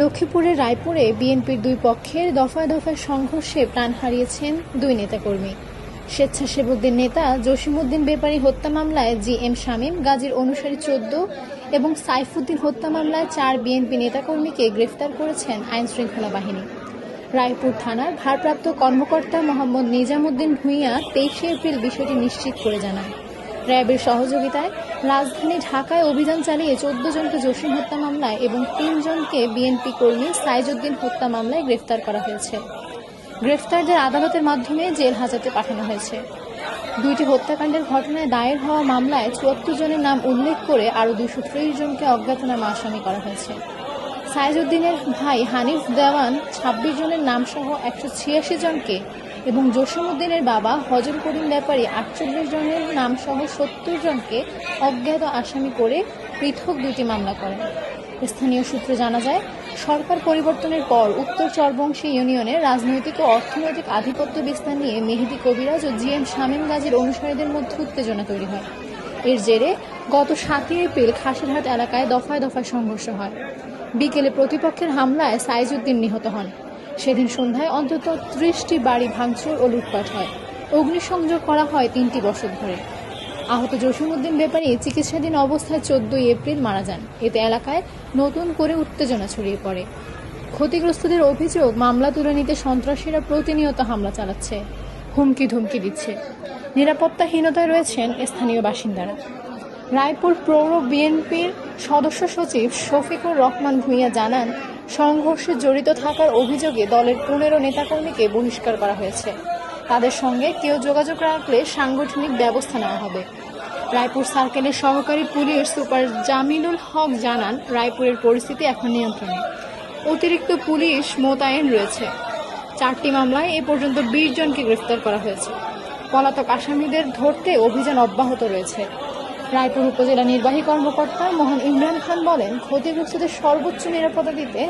লক্ষ্মীপুরের রায়পুরে বিএনপির দুই পক্ষের দফায় দফায় সংঘর্ষে প্রাণ হারিয়েছেন দুই নেতাকর্মী। স্বেচ্ছাসেবকদের নেতা জসিমউদ্দিন বেপারী হত্যা মামলায় জি এম শামীম, গাজীর অনুসারী চোদ্দ এবং সাইফুদ্দিন হত্যা মামলায় চার বিএনপি নেতাকর্মীকে গ্রেফতার করেছেন আইনশৃঙ্খলা বাহিনী। রায়পুর থানার ভারপ্রাপ্ত কর্মকর্তা মোহাম্মদ নিজামুদ্দিন ভূঁইয়া তেইশে এপ্রিল বিষয়টি নিশ্চিত করে জানান। র্যাবের সহযোগিতায় রাজধানী ঢাকায় অভিযান চালিয়ে চোদ্দ জনকে জসিম হত্যা মামলায় এবং তিনজনকে বিএনপি কর্মী সাইজউদ্দিন হত্যা মামলায় গ্রেফতার করা হয়েছে। গ্রেফতারদের আদালতের মাধ্যমে জেল হাজতে পাঠানো হয়েছে। দুইটি হত্যাকাণ্ডের ঘটনায় দায়ের হওয়া মামলায় চুয়াত্তর জনের নাম উল্লেখ করে আরও দুশো ত্রিশ জনকে অজ্ঞাতনামা আসামি করা হয়েছে। সাইজউদ্দিনের ভাই হানিফ দেওয়ান ছাব্বিশ জনের নামসহ একশো ছিয়াশি জনকে এবং জসিমউদ্দিনের বাবা হজর করিম ব্যাপারী আটচল্লিশ জনের নামসহ সত্তর জনকে অজ্ঞাত আসামি করে পৃথক দুটি মামলা করেন। স্থানীয় সূত্রে জানা যায়, সরকার পরিবর্তনের পর উত্তর চরবংশী ইউনিয়নের রাজনৈতিক ও অর্থনৈতিক আধিপত্য বিস্তার নিয়ে মেহেদি কবিরাজ ও জি এম শামীম গাজীর অনুসারীদের মধ্যে উত্তেজনা তৈরি হয়। এর জেরে গত সাতই এপ্রিল খাসিরহাট এলাকায় দফায় দফায় সংঘর্ষ হয়। বিকেলে প্রতিপক্ষের হামলায় সাইজউদ্দিন নিহত হন। সেদিন সন্ধ্যায় অন্তত ত্রিশটি বাড়ি ভাঙচুর ও লুটপাট হয়। অগ্নিসংযোগ করা হয় তিনটি বছর ধরে। আহত জসিমউদ্দিন ব্যাপারী চিকিৎসাধীন অবস্থায় চোদ্দই এপ্রিল মারা যান। এতে এলাকায় নতুন করে উত্তেজনা ছড়িয়ে পড়ে। ক্ষতিগ্রস্তদের অভিযোগ, মামলা তুলে নিতে সন্ত্রাসীরা প্রতিনিয়ত হামলা চালাচ্ছে। হুমকি ধুমকি দিচ্ছে। নিরাপত্তাহীনতায় রয়েছেন স্থানীয় বাসিন্দারা। রায়পুর পৌর বিএনপির সদস্য সচিব শফিকুর রহমান ভূঁইয়া জানান সংঘর্ষে জড়িত থাকার অভিযোগে দলের পনেরো নেতাকর্মীকে বহিষ্কার করা হয়েছে। তাদের সঙ্গে কেউ যোগাযোগ রাখলে সাংগঠনিক ব্যবস্থা নেওয়া হবে। রায়পুর সার্কেলের সহকারী পুলিশ সুপার জামিলুল হক জানান, রায়পুরের পরিস্থিতি এখন নিয়ন্ত্রণে। অতিরিক্ত পুলিশ মোতায়েন রয়েছে। চারটি মামলায় এ পর্যন্ত বিশ জনকে গ্রেফতার করা হয়েছে। পলাতক আসামিদের ধরতে অভিযান অব্যাহত রয়েছে। রায়পুর উপজেলা নির্বাহী কর্মকর্তা মোহন ইমরান খান বলেন, ক্ষতিগ্রস্তদের সর্বোচ্চ নিরাপত্তা দিতে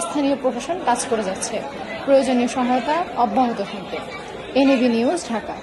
স্থানীয় প্রশাসন কাজ করে যাচ্ছে। প্রয়োজনীয় সহায়তা অব্যাহত থাকবে। NAB news, Dhaka.